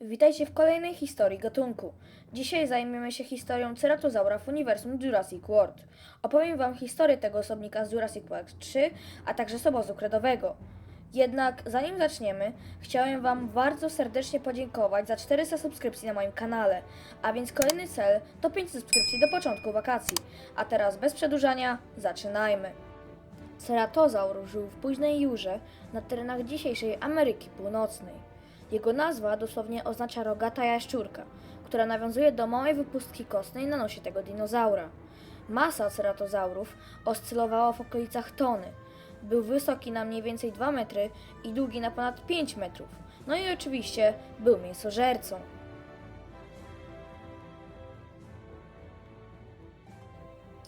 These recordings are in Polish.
Witajcie w kolejnej historii gatunku. Dzisiaj zajmiemy się historią ceratozaura w uniwersum Jurassic World. Opowiem Wam historię tego osobnika z Jurassic Park 3, a także z obozu kredowego. Jednak zanim zaczniemy, chciałem Wam bardzo serdecznie podziękować za 400 subskrypcji na moim kanale, a więc kolejny cel to 5 subskrypcji do początku wakacji. A teraz bez przedłużania, zaczynajmy. Ceratozaur żył w późnej Jurze na terenach dzisiejszej Ameryki Północnej. Jego nazwa dosłownie oznacza rogata jaszczurka, która nawiązuje do małej wypustki kostnej na nosie tego dinozaura. Masa ceratozaurów oscylowała w okolicach tony. Był wysoki na mniej więcej 2 metry i długi na ponad 5 metrów. No i oczywiście był mięsożercą.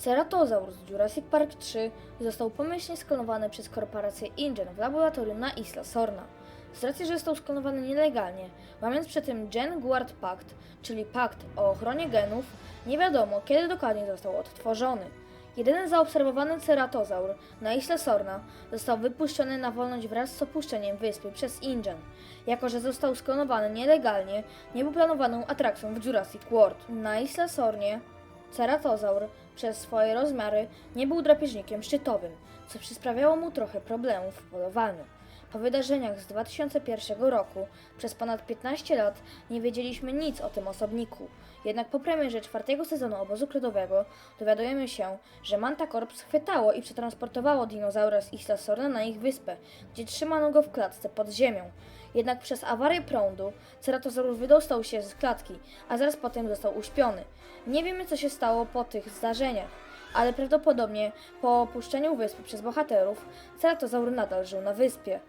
Ceratozaur z Jurassic Park 3 został pomyślnie sklonowany przez korporację InGen w laboratorium na Isla Sorna. Z racji, że został sklonowany nielegalnie, łamiąc przy tym Gen Guard Pact, czyli pakt o ochronie genów, nie wiadomo kiedy dokładnie został odtworzony. Jedyny zaobserwowany ceratozaur na Isla Sorna został wypuszczony na wolność wraz z opuszczeniem wyspy przez InGen. Jako, że został sklonowany nielegalnie, nie był planowaną atrakcją w Jurassic World. Na Isla Sornie Ceratozaur przez swoje rozmiary nie był drapieżnikiem szczytowym, co przysprawiało mu trochę problemów w polowaniu. Po wydarzeniach z 2001 roku przez ponad 15 lat nie wiedzieliśmy nic o tym osobniku. Jednak po premierze czwartego sezonu obozu kredowego dowiadujemy się, że Manta Corp schwytało i przetransportowało dinozaura z Isla Sorna na ich wyspę, gdzie trzymano go w klatce pod ziemią. Jednak przez awarię prądu Ceratosaurus wydostał się z klatki, a zaraz potem został uśpiony. Nie wiemy, co się stało po tych zdarzeniach, ale prawdopodobnie po opuszczeniu wyspy przez bohaterów Ceratosaur nadal żył na wyspie.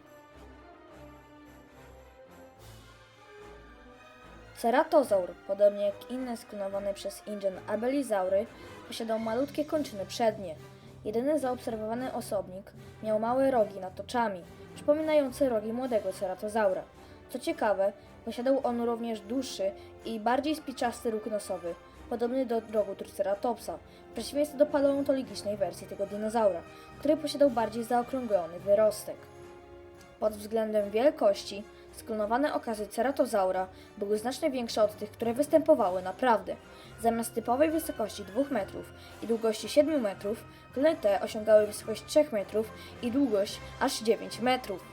Ceratozaur, podobnie jak inne sklonowane przez InGen abelizaury, posiadał malutkie kończyny przednie. Jedyny zaobserwowany osobnik miał małe rogi nad oczami, przypominające rogi młodego ceratozaura. Co ciekawe, posiadał on również dłuższy i bardziej spiczasty róg nosowy, podobny do rogu Triceratopsa, w przeciwieństwie do paleontologicznej wersji tego dinozaura, który posiadał bardziej zaokrąglony wyrostek. Pod względem wielkości sklonowane okazy ceratozaura były znacznie większe od tych, które występowały naprawdę. Zamiast typowej wysokości 2 metrów i długości 7 metrów, klony te osiągały wysokość 3 metrów i długość aż 9 metrów.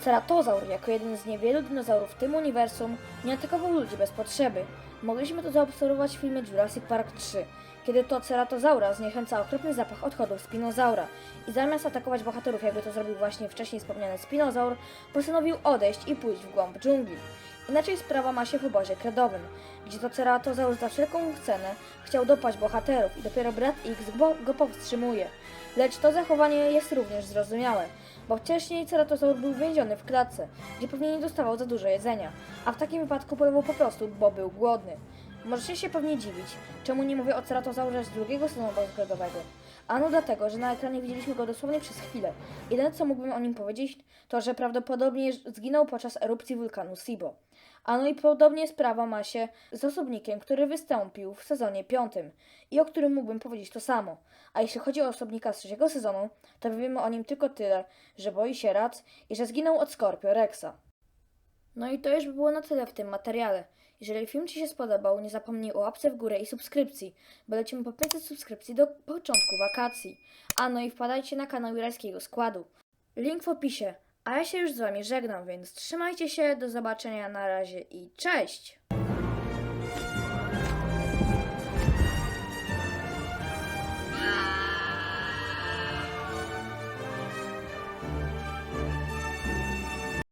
Ceratozaur, jako jeden z niewielu dinozaurów w tym uniwersum, nie atakował ludzi bez potrzeby. Mogliśmy to zaobserwować w filmie Jurassic Park 3, kiedy to ceratozaura zniechęca okropny zapach odchodów spinozaura i zamiast atakować bohaterów, jakby to zrobił właśnie wcześniej wspomniany spinozaur, postanowił odejść i pójść w głąb dżungli. Inaczej sprawa ma się w obozie kredowym, gdzie to ceratozaur za wszelką cenę chciał dopaść bohaterów i dopiero brat X go powstrzymuje. Lecz to zachowanie jest również zrozumiałe, bo wcześniej ceratozaur był więziony w klatce, gdzie pewnie nie dostawał za dużo jedzenia, a w takim wypadku polował po prostu, bo był głodny. Możecie się pewnie dziwić, czemu nie mówię o ceratozaurze z drugiego sezonu obozu kredowego. Ano dlatego, że na ekranie widzieliśmy go dosłownie przez chwilę. Jedyne co mógłbym o nim powiedzieć, to że prawdopodobnie zginął podczas erupcji wulkanu Sibo. Ano i podobnie sprawa ma się z osobnikiem, który wystąpił w sezonie piątym i o którym mógłbym powiedzieć to samo. A jeśli chodzi o osobnika z trzeciego sezonu, to wiemy o nim tylko tyle, że boi się rad i że zginął od Scorpio Rexa. No i to już by było na tyle w tym materiale. Jeżeli film Ci się spodobał, nie zapomnij o łapce w górę i subskrypcji, bo lecimy po 500 subskrypcji do początku wakacji. A no i wpadajcie na kanał Jurajskiego Składu. Link w opisie. A ja się już z Wami żegnam, więc trzymajcie się, do zobaczenia na razie i cześć!